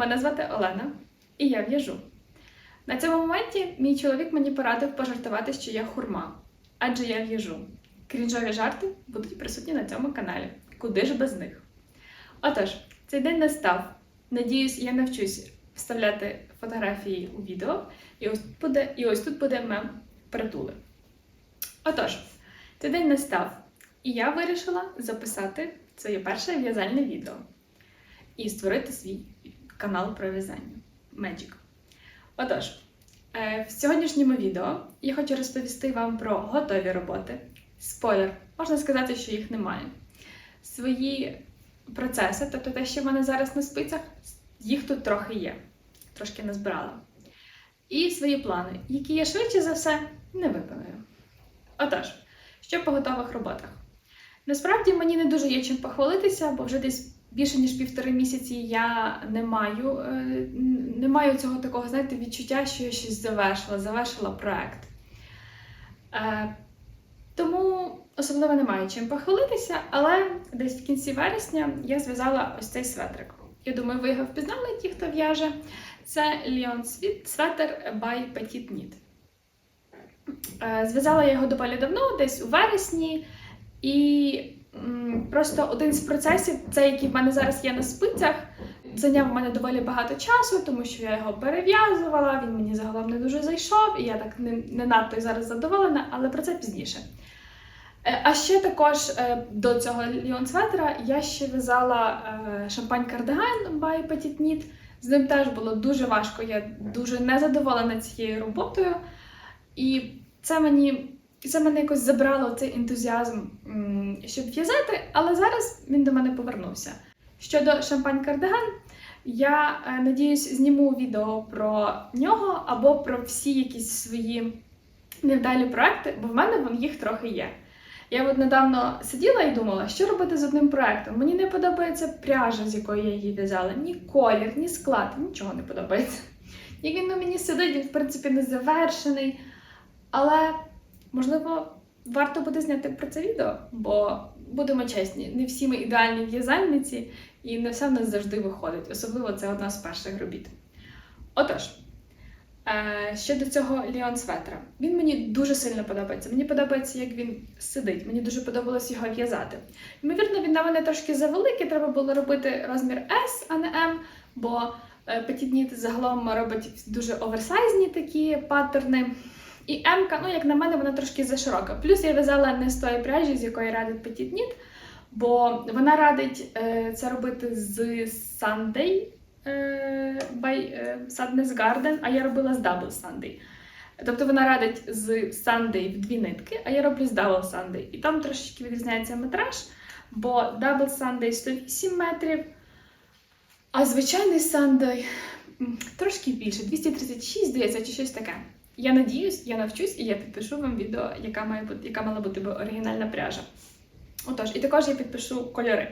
Мене звати Олена, і я в'яжу. На цьому моменті мій чоловік мені порадив пожартувати, що я хурма, адже я в'яжу. Крінжові жарти будуть присутні на цьому каналі. Куди ж без них? Отож, цей день настав. Надіюсь, я навчусь вставляти фотографії у відео, і ось тут буде, і ось тут буде мем притули. Отож, цей день настав, і я вирішила записати своє перше в'язальне відео і створити свій канал про в'язання Magic. Отож, е, в сьогоднішньому відео я хочу розповісти вам про готові роботи. Спойлер, можна сказати, що їх немає. Свої процеси, тобто те, що в мене зараз на спицях, їх тут трохи є, трошки назбирала. І свої плани, які я швидше за все не виконую. Отож, що по готових роботах? Насправді мені не дуже є чим похвалитися, бо вже десь більше ніж півтори місяці я не маю, е, не маю цього такого, знаєте, відчуття, що я щось завершила, завершила проект. Е, Тому особливо не маю чим похвалитися, але десь в кінці вересня я зв'язала ось цей светрик. Я думаю, ви його впізнали, ті, хто в'яже. Це Leon Sweater by Petit Knit. Е, Зв'язала я його доволі давно, десь у вересні, і просто один з процесів, цей, який в мене зараз є на спицях, зайняв у мене доволі багато часу, тому що я його перев'язувала, він мені загалом не дуже зайшов, і я так не, не надто зараз задоволена, але про це пізніше. Е, А ще також е, до цього Ліон Светра я ще в'язала е, шампань кардиган by Petit Knit. З ним теж було дуже важко, я дуже незадоволена цією роботою. І це мені, це мене якось забрало цей ентузіазм, щоб в'язати, але зараз він до мене повернувся. Щодо шампань кардиган, я е, надіюсь, зніму відео про нього або про всі якісь свої невдалі проекти, бо в мене вон їх трохи є. Я от недавно сиділа і думала, що робити з одним проектом. Мені не подобається пряжа, з якої я її в'язала, ні колір, ні склад, нічого не подобається. Як він на мені сидить, він в принципі не завершений. Але можливо варто буде зняти про це відео, бо будемо чесні, не всі ми ідеальні в'язальниці, і не все в нас завжди виходить. Особливо це одна з перших робіт. Отож. Е, Щодо цього Ліон Светра, він мені дуже сильно подобається. Мені подобається, як він сидить. Мені дуже подобалось його в'язати. Ймовірно, він на мене трошки завеликий, треба було робити розмір S, а не M, бо е, загалом робить дуже оверсайзні такі паттерни. І М-ка, ну, як на мене, вона трошки заширока. Плюс я в'язала не з тої пряжі, з якої радить Petit Knit, бо вона радить е, це робити з Sunday е, by е, Sadness Garden, а я робила з Double Sunday. Тобто вона радить з Sunday в дві нитки, а я роблю з Double Sunday. І там трошечки відрізняється метраж, бо Double Sunday 108 метрів, а звичайний Sunday трошки більше, 236, здається, чи щось таке. Я надіюсь, я навчусь і я підпишу вам відео, яка має бути, яка мала бути оригінальна пряжа. Отож, і також я підпишу кольори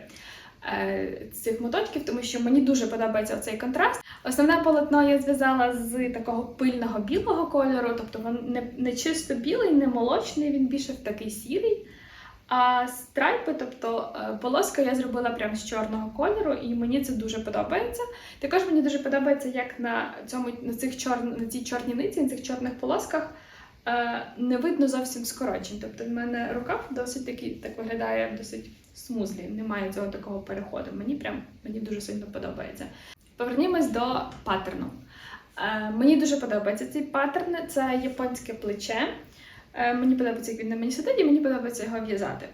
е, цих моточків, тому що мені дуже подобається цей контраст. Основне полотно я зв'язала з такого пильного білого кольору, тобто він не, не чисто білий, не молочний, він більше в такий сірий. А страйпи, тобто е, полоска, я зробила прямо з чорного кольору, і мені це дуже подобається. Також мені дуже подобається, як на цьому на цих чор... на цій чорній ниці, на цих чорних полосках е, не видно зовсім скорочень. Тобто в мене рукав досить такий так виглядає досить смузлі. Немає цього такого переходу. Мені прям мені дуже сильно подобається. Повернімось до паттерну. Е, мені дуже подобається цей паттерн. Це японське плече. Е, Мені подобається, як він на мені сидить, і мені подобається його в'язати.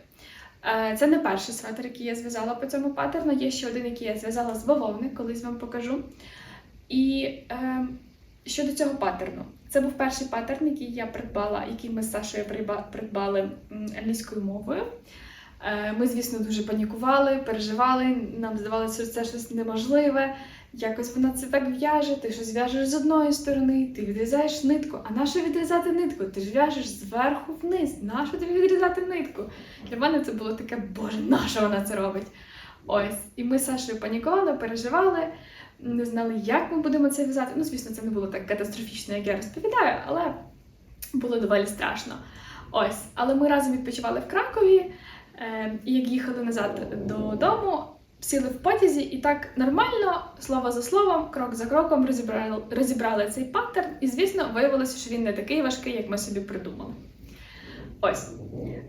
Е, Це не перший светр, який я зв'язала по цьому паттерну. Є ще один, який я зв'язала з бавовни, колись вам покажу. І е, щодо цього паттерну, це був перший паттерн, який я придбала, який ми з Сашою придбали англійською мовою. Е, Ми, звісно, дуже панікували, переживали. Нам здавалося, що це щось неможливе. Якось вона це так в'яже, ти щось в'яжеш з одної сторони, ти відрізаєш нитку. А нащо відрізати нитку? Ти ж в'яжеш зверху вниз. Нащо тобі відрізати нитку? Для мене це було таке, боже, нащо вона це робить? Ось. І ми з Сашою панікували, переживали, не знали, як ми будемо це в'язати. Ну, звісно, це не було так катастрофічно, як я розповідаю, але було доволі страшно. Ось. Але ми разом відпочивали в Кракові, е, і як їхали назад додому, сіли в потязі і так нормально, слово за словом, крок за кроком розібрали, розібрали цей паттерн, і, звісно, виявилося, що він не такий важкий, як ми собі придумали. Ось.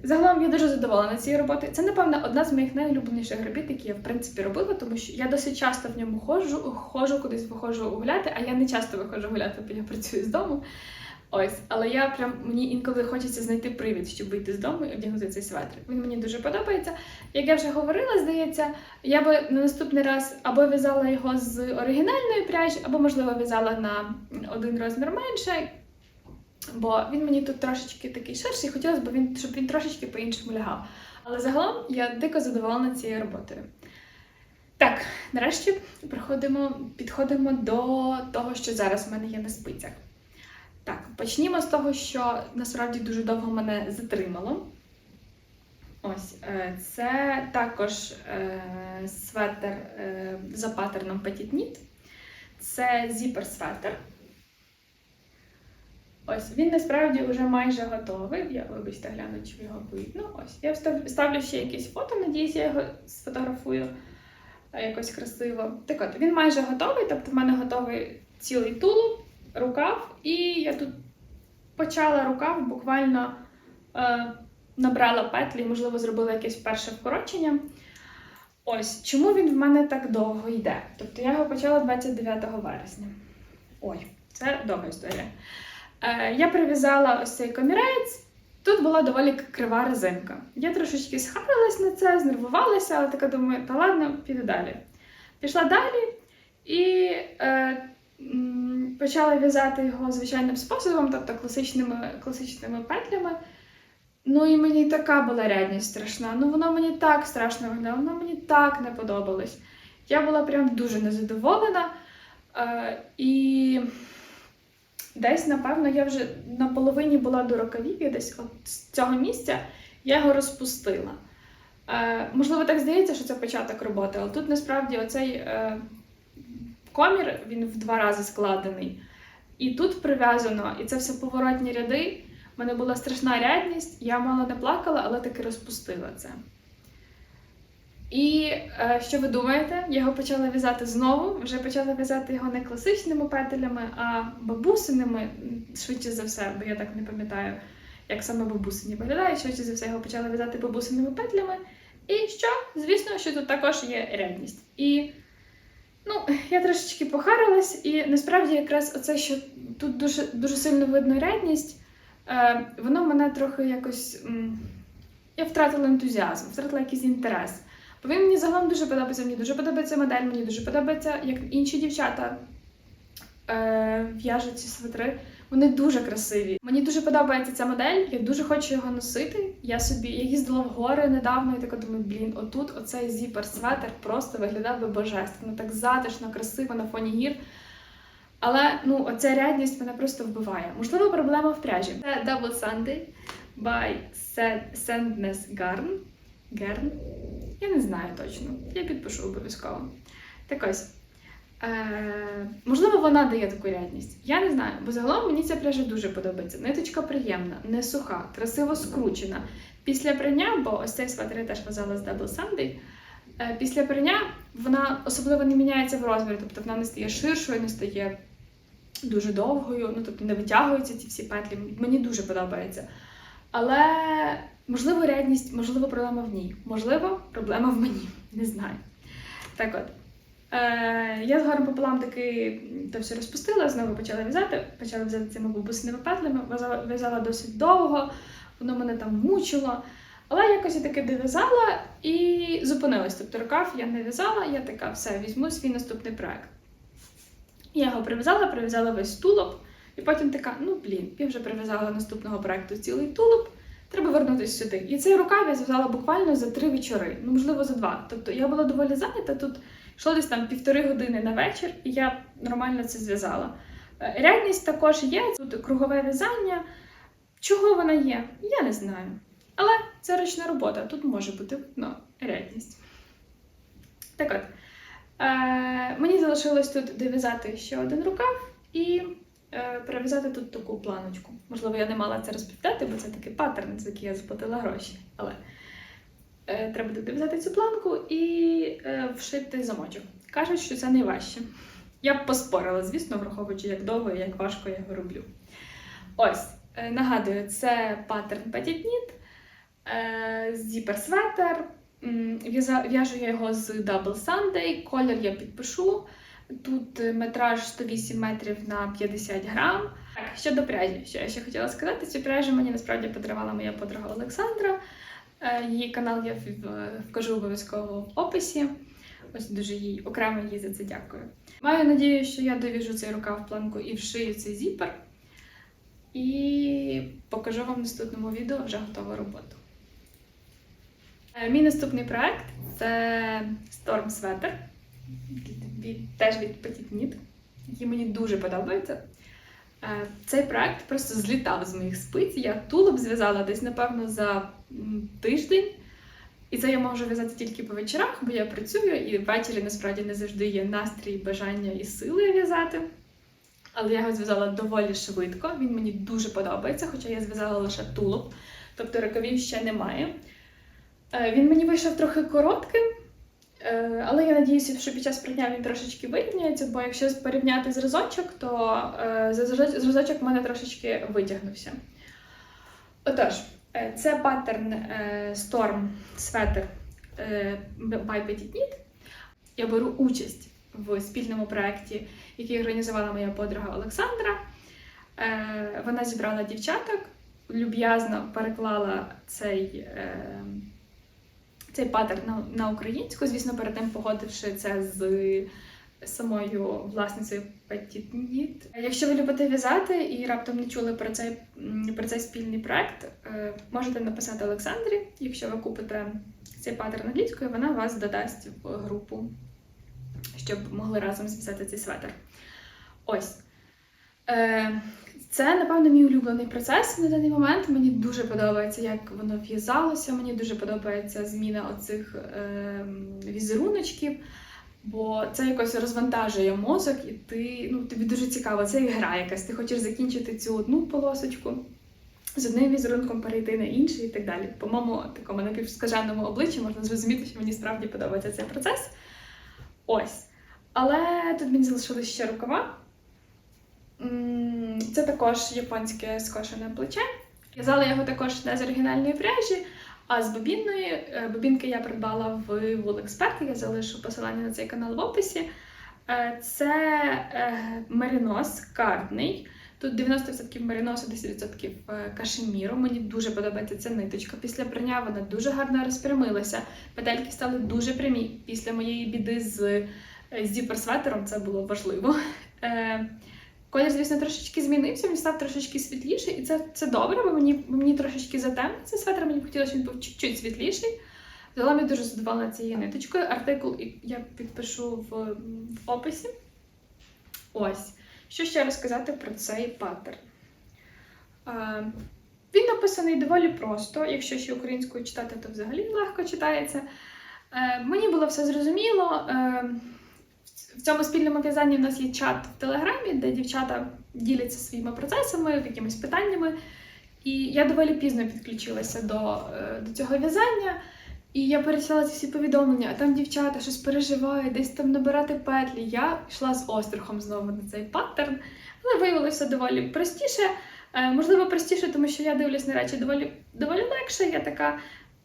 Загалом я дуже задоволена цією роботою. Це, напевно, одна з моїх найулюбленіших робіт, які я в принципі робила, тому що я досить часто в ньому ходжу, ходжу кудись виходжу гуляти, а я не часто виходжу гуляти, бо я працюю з дому. Ось, але я прям мені інколи хочеться знайти привід, щоб вийти з дому і одягнути цей светр. Він мені дуже подобається. Як я вже говорила, здається, я би на наступний раз або в'язала його з оригінальної пряжі, або, можливо, в'язала на один розмір менше. Бо він мені тут трошечки такий ширший, хотілося б, він, щоб він трошечки по-іншому лягав. Але загалом я дико задоволена цією роботою. Так, нарешті приходимо, підходимо до того, що зараз в мене є на спицях. Так, почнімо з того, що насправді дуже довго мене затримало. Ось, е, це також е, светр е, за паттерном Petit Knit. Це зіпер светр. Ось, він насправді вже майже готовий. Я вибачте, гляну, чи його видно. Ось, я ставлю ще якісь фото, надіюсь, я його сфотографую якось красиво. Так от, він майже готовий, тобто в мене готовий цілий тулуб, рукав, і я тут почала рукав, буквально е, набрала петлі, можливо, зробила якесь перше вкорочення. Ось, чому він в мене так довго йде? Тобто я його почала 29 вересня. Ой, це довга історія. Е, я прив'язала ось цей комірець. Тут була доволі крива резинка. Я трошечки схарилась на це, знервувалася, але така думаю, та ладно, піду далі. Пішла далі і е, почала в'язати його звичайним способом, тобто класичними, класичними петлями. Ну і мені така була рядність страшна. Ну воно мені так страшно виглядало, воно мені так не подобалось. Я була прям дуже незадоволена. Е, і десь, напевно, я вже на половині була до рукавів, десь от з цього місця я його розпустила. Е, можливо, так здається, що це початок роботи, але тут насправді оцей е, комір він в два рази складений. І тут прив'язано, і це все поворотні ряди. У мене була страшна рядність, я мало не плакала, але таки розпустила це. І е, що ви думаєте? Я його почала в'язати знову. Вже почала в'язати його не класичними петелями, а бабусиними, швидше за все, бо я так не пам'ятаю, як саме бабусині виглядають. Швидше за все, його почала в'язати бабусиними петлями. І що? Звісно, що тут також є рядність. І ну, я трошечки похарилась, і насправді якраз оце, що тут дуже, дуже сильно видно рядність, е, воно мене трохи якось. я втратила ентузіазм, втратила якийсь інтерес. Бо він мені загалом дуже подобається. Мені дуже подобається модель, мені дуже подобається, як інші дівчата е, в'яжуть ці свитри. Вони дуже красиві. Мені дуже подобається ця модель, я дуже хочу його носити. Я собі я їздила в гори недавно і така думаю, блін, отут оцей зіпер светр просто виглядав би божественно, так затишно, красиво на фоні гір. Але ну, оця рядність мене просто вбиває. Можливо, проблема в пряжі. Це Double Sunday by Sandness Garn. Garn. Я не знаю точно. Я підпишу обов'язково. Так ось. Е, можливо, вона дає таку рядність. Я не знаю, бо загалом мені ця пряжа дуже подобається. Ниточка приємна, не суха, красиво скручена. Після прання, бо ось цей светр я теж в'язала з Double Sunday, е, після прання вона особливо не міняється в розмірі, тобто вона не стає ширшою, не стає дуже довгою, ну тобто не витягуються ці всі петлі. Мені дуже подобається. Але можливо, рядність, можливо, проблема в ній. Можливо, проблема в мені. Не знаю. Так от. Е, я з горем пополам таки то все розпустила, знову почала в'язати, почала в'язати цими бабусними петлями, в'язала досить довго, воно мене там мучило. Але якось я таки дов'язала і зупинилась. Тобто рукав я не в'язала, я така, все, візьму свій наступний проект. Я його прив'язала, прив'язала весь тулуб, і потім така: ну блін, я вже прив'язала наступного проекту цілий тулуб, треба вернутися сюди. І цей рукав я зв'язала буквально за три вечори, ну можливо за два. Тобто я була доволі зайнята тут. Йшло десь там півтори години на вечір, і я нормально це зв'язала. Е, Рядність також є, тут кругове в'язання. Чого вона є? Я не знаю. Але це ручна робота, тут може бути видно рядність. Так от, е, мені залишилось тут дов'язати ще один рукав і перев'язати тут таку планочку. Можливо, я не мала це розповідати, бо це такий паттерн, за який я заплатила гроші. Але Е, Треба взяти цю планку і е, вшити замочок. Кажуть, що це найважче. Я б поспорила, звісно, враховуючи, як довго і як важко я його роблю. Ось, е, нагадую, це паттерн Petit Knit, е, зіпер светер. В'яжу я його з Double Sunday, колір я підпишу. Тут е, метраж 108 метрів на 50 грам. Так, щодо пряжі, що я ще хотіла сказати, цю пряжу мені насправді подарувала моя подруга Олександра. Е, Її канал я вкажу обов'язково в описі. Ось дуже їй окремо їй за це дякую. Маю надію, що я довіжу цей рукав планку і вшию цей зіпер. І покажу вам в наступному відео вже готову роботу. Е, Мій наступний проект це Storm Sweater. Теж від Petit Knit, який мені дуже подобається. Е, Цей проект просто злітав з моїх спиць. Я тулуб зв'язала десь, напевно, за тиждень. І це я можу в'язати тільки по вечорах, бо я працюю, і ввечері насправді не завжди є настрій, бажання і сили в'язати. Але я його зв'язала доволі швидко. Він мені дуже подобається, хоча я зв'язала лише тулуб, тобто рукавів ще немає. Е, Він мені вийшов трохи коротким, але я надіюся, що під час прання він трошечки вирівняється, бо якщо порівняти зразочок, то е, зразочок в мене трошечки витягнувся. Отож, е, це паттерн е, Storm Sweater е, by Petit Knit. Я беру участь в спільному проєкті, який організувала моя подруга Олександра. Е, Вона зібрала дівчаток, люб'язно переклала цей, е, цей паттерн на, на українську, звісно, перед тим погодивши це з самою власницею Knit. Якщо ви любите в'язати і раптом не чули про цей, про цей спільний проект, е, можете написати Олександрі. Якщо ви купите цей паттерн англійською, вона вас додасть в групу, щоб могли разом зв'язати цей светр. Ось. Це, напевно, мій улюблений процес на даний момент. Мені дуже подобається, як воно в'язалося. Мені дуже подобається зміна оцих е, візеруночків, бо це якось розвантажує мозок, і ти, ну, тобі дуже цікаво, це гра якась. Ти хочеш закінчити цю одну полосочку, з одним візерунком перейти на інший і так далі. По моєму такому напівскаженому обличчі можна зрозуміти, що мені справді подобається цей процес. Ось. Але тут мені залишилось ще рукава. Це також японське скошене плече. В'язала його також не з оригінальної пряжі, а з бобінної. Е, Бобінки я придбала в Wool я залишу посилання на цей канал в описі. Е, Це е, меринос картний. Тут 90% мериносу, 10% е, кашеміру. Мені дуже подобається ця ниточка. Після прання вона дуже гарно розпрямилася. Петельки стали дуже прямі. Після моєї біди з, з діперсветером це було важливо. Е, Колір, звісно, трошечки змінився, він став трошечки світліший, і це, це добре, бо мені, мені трошечки затемнив цей светр, мені хотілося, щоб він був чуть-чуть світліший. Загалом я дуже задоволена цією ниточкою. Артикул я підпишу в, в описі. Ось. Що ще розказати про цей паттерн? Е, він написаний доволі просто. Якщо ще українською читати, то взагалі легко читається. Е, мені було все зрозуміло. В цьому спільному в'язанні в нас є чат в Телеграмі, де дівчата діляться своїми процесами, якимись питаннями. І я доволі пізно підключилася до, е, до цього в'язання. І я перечитала ці всі повідомлення, а там дівчата щось переживають, десь там набирати петлі. Я йшла з острахом знову на цей паттерн, але виявилося доволі простіше. Е, можливо, простіше, тому що я дивлюсь на речі доволі, доволі легше. Я така,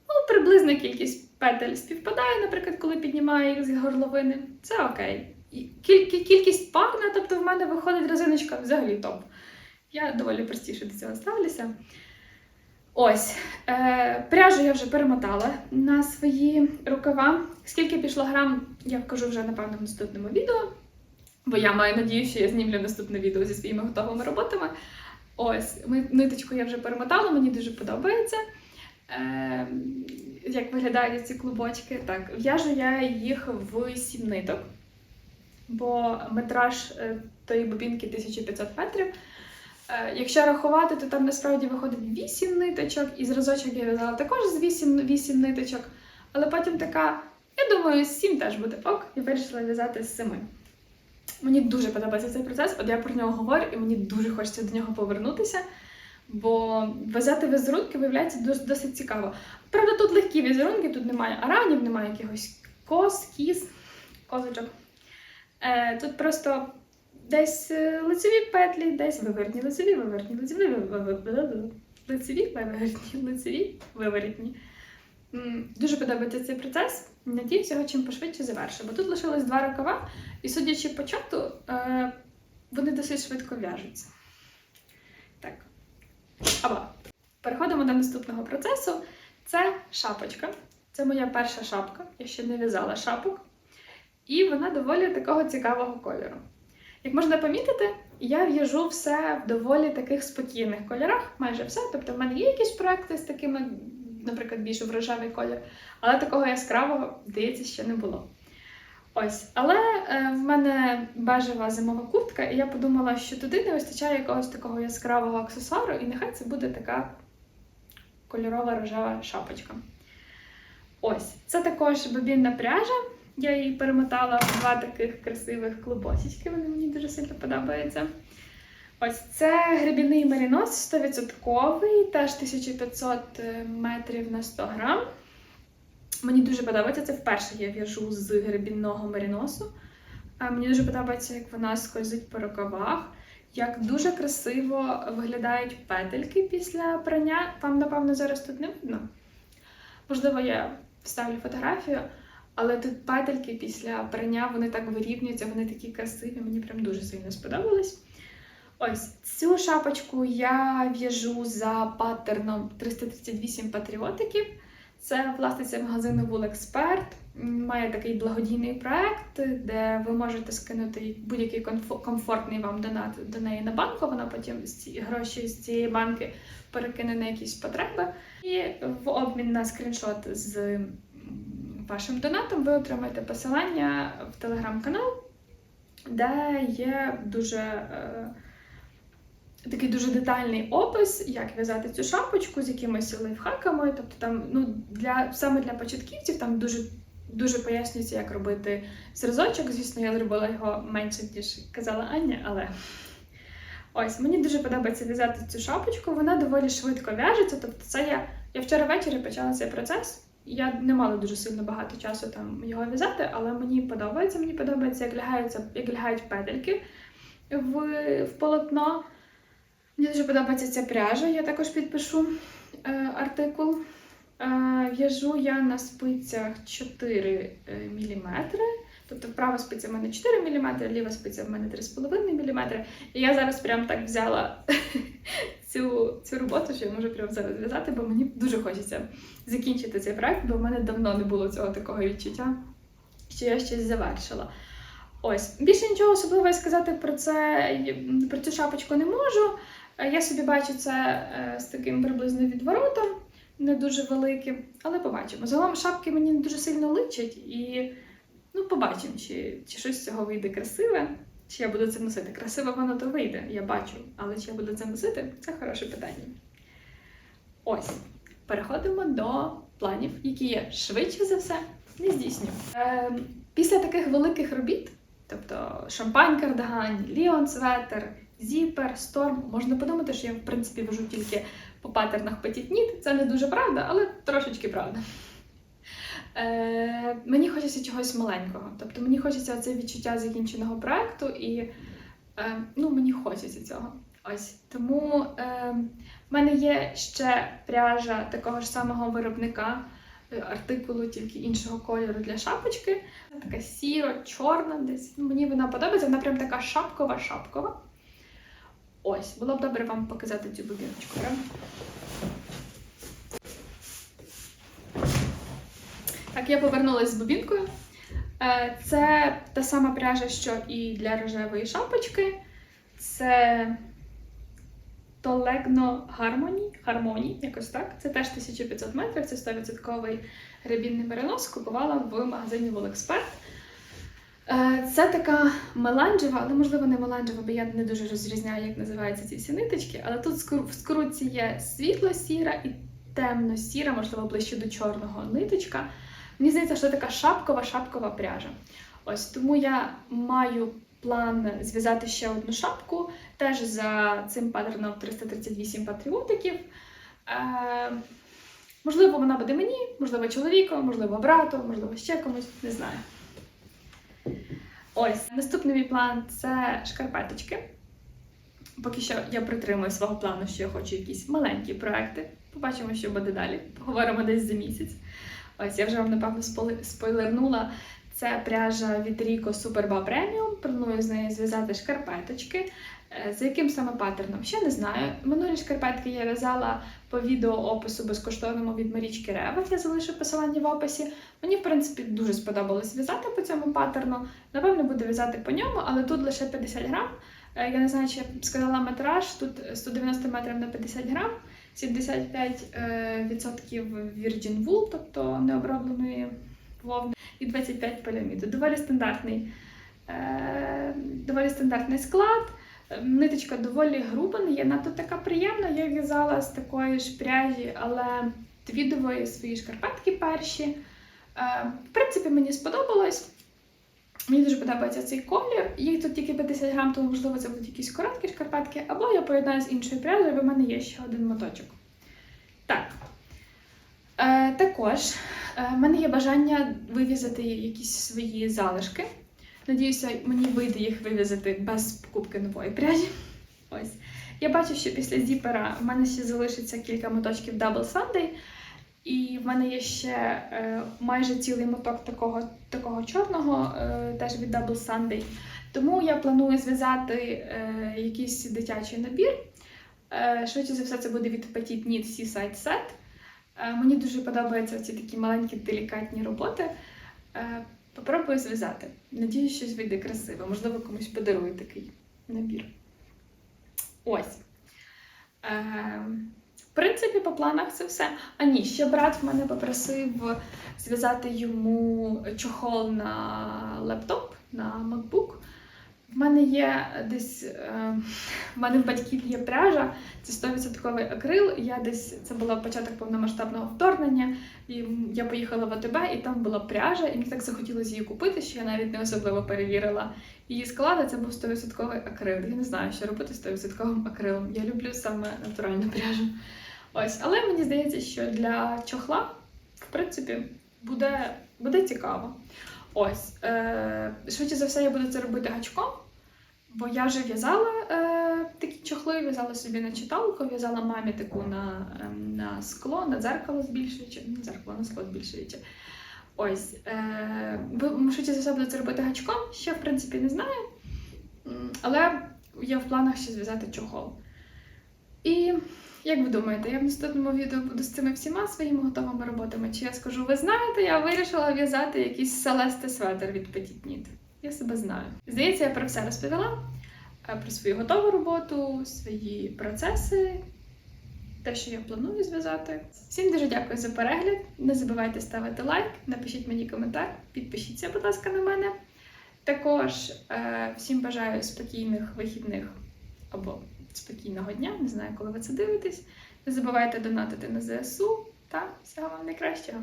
ну, приблизна кількість петель співпадає, наприклад, коли піднімаю їх з горловини. Це окей. Кількість парна, тобто в мене виходить резиночка взагалі топ. Я доволі простіше до цього ставлюся. Ось, е, пряжу я вже перемотала на свої рукава. Скільки пішло грам, я вкажу вже, напевно, в наступному відео. Бо я маю надію, що я знімлю наступне відео зі своїми готовими роботами. Ось, ниточку я вже перемотала, мені дуже подобається. Е, як виглядають ці клубочки. Так, в'яжу я їх в 7 ниток, бо метраж е, тої бобінки 1500 метрів. Е, Якщо рахувати, то там насправді виходить 8 ниточок, і зразочок я в'язала також з 8, 8 ниточок. Але потім така, я думаю, 7 теж буде ок, і вирішила в'язати з 7. Мені дуже подобається цей процес, от я про нього говорю, і мені дуже хочеться до нього повернутися. Бо в'язати візерунки виявляється дос- досить цікаво. Правда, тут легкі візерунки, тут немає аранів, немає якихось кос, кіз, козочок. Е, тут просто десь е, лицеві петлі, десь виворотні лицеві, виворотні лицеві, лицеві, виворотні, лицеві, виворотні. М, Дуже подобається цей процес. Надіюсь, його чим пошвидше завершу. Бо тут лишилось два рукава, і судячи по чату, е, вони досить швидко в'яжуться. Так. Аба. Переходимо до наступного процесу. Це шапочка. Це моя перша шапка. Я ще не в'язала шапок. І вона доволі такого цікавого кольору. Як можна помітити, я в'яжу все в доволі таких спокійних кольорах, майже все. Тобто, в мене є якісь проекти з такими, наприклад, більш в рожевий колір, але такого яскравого, здається, ще не було. Ось, але е, в мене бежева зимова куртка, і я подумала, що туди не вистачає якогось такого яскравого аксесуару, і нехай це буде така кольорова рожева шапочка. Ось, це також бобінна пряжа. Я її перемотала в два таких красивих клубосічки, вони мені дуже сильно подобаються. Ось це гребінний мерінос 100%, теж 1500 метрів на 100 грам. Мені дуже подобається, це вперше я в'яжу з гребінного меріносу. А Мені дуже подобається, як вона скользить по рукавах, як дуже красиво виглядають петельки після прання. Вам, напевно, зараз тут не видно. Можливо, я вставлю фотографію, але тут петельки після прання вони так вирівнюються, вони такі красиві, мені прям дуже сильно сподобались. Ось цю шапочку я в'яжу за паттерном 338 патріотиків. Це власниця магазину. М, Має такий благодійний проект, де ви можете скинути будь-який комфортний вам донат до неї на банку. Вона потім ці гроші з цієї банки перекине на якісь потреби. І в обмін на скріншот з вашим донатом ви отримаєте посилання в телеграм-канал, де є дуже. е, Такий дуже детальний опис, як в'язати цю шапочку з якимись лайфхаками. Тобто там ну для саме для початківців там дуже дуже пояснюється, як робити зразочок. Звісно, я зробила його менше, ніж казала Аня, але ось мені дуже подобається в'язати цю шапочку. Вона доволі швидко в'яжеться. Тобто, це я, я вчора ввечері почала цей процес. Я не мала дуже сильно багато часу там його в'язати, але мені подобається. Мені подобається, як лягаються, як лягають петельки в, в полотно. Мені дуже подобається ця пряжа, я також підпишу е, артикул. Е, в'яжу я на спицях 4 мм. Тобто права спиця в мене 4 мм, ліва спиця в мене 3,5 мм. І я зараз прям так взяла цю, цю роботу, що я можу прямо зараз зв'язати, бо мені дуже хочеться закінчити цей проект, бо в мене давно не було цього такого відчуття, що я щось завершила. Ось, більше нічого особливого сказати про це, про цю шапочку не можу. Я собі бачу це е, з таким приблизно відворотом, не дуже великим, але побачимо. Загалом шапки мені не дуже сильно личать, і ну, побачимо, чи, чи щось з цього вийде красиве, чи я буду це носити. Красиво воно то вийде, я бачу, але чи я буду це носити, це хороше питання. Ось, переходимо до планів, які я швидше за все не здійсню. Е, після таких великих робіт, тобто шампань кардаган, ліон светер, зіпер, сторм, можна подумати, що я в принципі вожу тільки по паттернах Petit Knit. Це не дуже правда, але трошечки правда. Е, мені хочеться чогось маленького. Тобто мені хочеться це відчуття закінченого проекту, і е, ну, мені хочеться цього. Ось тому е, в мене є ще пряжа такого ж самого виробника е, артикулу, тільки іншого кольору для шапочки. Така сіро-чорна десь. Ну, Мені вона подобається, вона прям така шапкова-шапкова. Ось, було б добре вам показати цю бубіночку. Так, я повернулася з бобінкою. Е, Це та сама пряжа, що і для рожевої шапочки. Це Толегно Harmony, Harmony, якось так. Це теж 1500 метрів, це 100% гребінний меринос. Купувала в магазині Волексперт. Це така меланжева, але можливо не меланжева, бо я не дуже розрізняю, як називаються ці всі ниточки. Але тут в скрутці є світло-сіра і темно-сіра, можливо, ближче до чорного ниточка. Мені здається, що така шапкова шапкова пряжа. Ось тому я маю план зв'язати ще одну шапку, теж за цим паттерном 338 патріотиків. Е, можливо, вона буде мені, можливо, чоловіком, можливо, братом, можливо, ще комусь, не знаю. Ось, наступний мій план це шкарпеточки. Поки що я притримую свого плану, що я хочу якісь маленькі проекти. Побачимо, що буде далі. Поговоримо десь за місяць. Ось я вже вам напевно спойлернула. Це пряжа від Rico Superba Premium. Планую з нею зв'язати шкарпеточки. Е, За яким саме паттерном? Ще не знаю. Минулі шкарпетки я в'язала по відео опису безкоштовному від Марічки Рева. Я залишу посилання в описі. Мені, в принципі, дуже сподобалось в'язати по цьому паттерну. Напевно, буду в'язати по ньому, але тут лише 50 грам. Е, Я не знаю, чи я сказала метраж. Тут 190 метрів на 50 грам, 75% е, Virgin Wool, тобто необробленої вовни, і 25 поліаміду. Доволі стандартний, е, доволі стандартний склад. Ниточка доволі груба, не є надто така приємна. Я в'язала з такої ж пряжі, але твідової свої шкарпетки перші. Е, В принципі, мені сподобалось. Мені дуже подобається цей колір. Їх тут тільки 50 грам, тому можливо це будуть якісь короткі шкарпетки, або я поєднаю з іншою пряжею, бо в мене є ще один моточок. Так. Е, також е, в мене є бажання вивізати якісь свої залишки. Надіюся, мені вийде їх вивізати без покупки нової пряжі. Ось. Я бачу, що після зіпера в мене ще залишиться кілька моточків Double Sunday. І в мене є ще е, майже цілий моток такого, такого чорного, е, теж від Double Sunday. Тому я планую зв'язати е, якийсь дитячий набір. Е, швидше за все, це буде від Petit Knit Seaside Set. Е, мені дуже подобаються ці такі маленькі делікатні роботи. Е, попробую зв'язати. Надіюсь, щось вийде красиво. Можливо, комусь подарую такий набір. Ось. Е, принципі, по планах це все. А ні, ще брат в мене попросив зв'язати йому чохол на лептоп, на MacBook. В мене є десь е, в мене в батьків є пряжа, це 100% акрил. Я десь це було початок повномасштабного вторгнення. І я поїхала в АТБ, і там була пряжа, і мені так захотілося її купити, що я навіть не особливо перевірила. Її склада це був 100% акрил. Я не знаю, що робити з 100% акрилом. Я люблю саме натуральну пряжу. Ось, але мені здається, що для чохла, в принципі, буде, буде цікаво. Ось, е, швидше за все, я буду це робити гачком, бо я вже в'язала е, такі чохли, в'язала собі на читалку, в'язала мамі таку на, ем, на скло, на дзеркало збільшуючи, не дзеркало, на скло збільшуючи. Ось, е, швидше за все буду це робити гачком, ще в принципі не знаю. Але я в планах ще зв'язати чохол. І як ви думаєте, я в наступному відео буду з цими всіма своїми готовими роботами? Чи я скажу, ви знаєте, я вирішила в'язати якийсь Celeste светр від Petit Knit. Я себе знаю. Здається, я про все розповіла. Е, Про свою готову роботу, свої процеси, те, що я планую зв'язати. Всім дуже дякую за перегляд. Не забувайте ставити лайк, напишіть мені коментар, підпишіться, будь ласка, на мене. Також е, всім бажаю спокійних вихідних або спокійного дня. Не знаю, коли ви це дивитесь. Не забувайте донатити на ЗСУ та всього вам найкращого.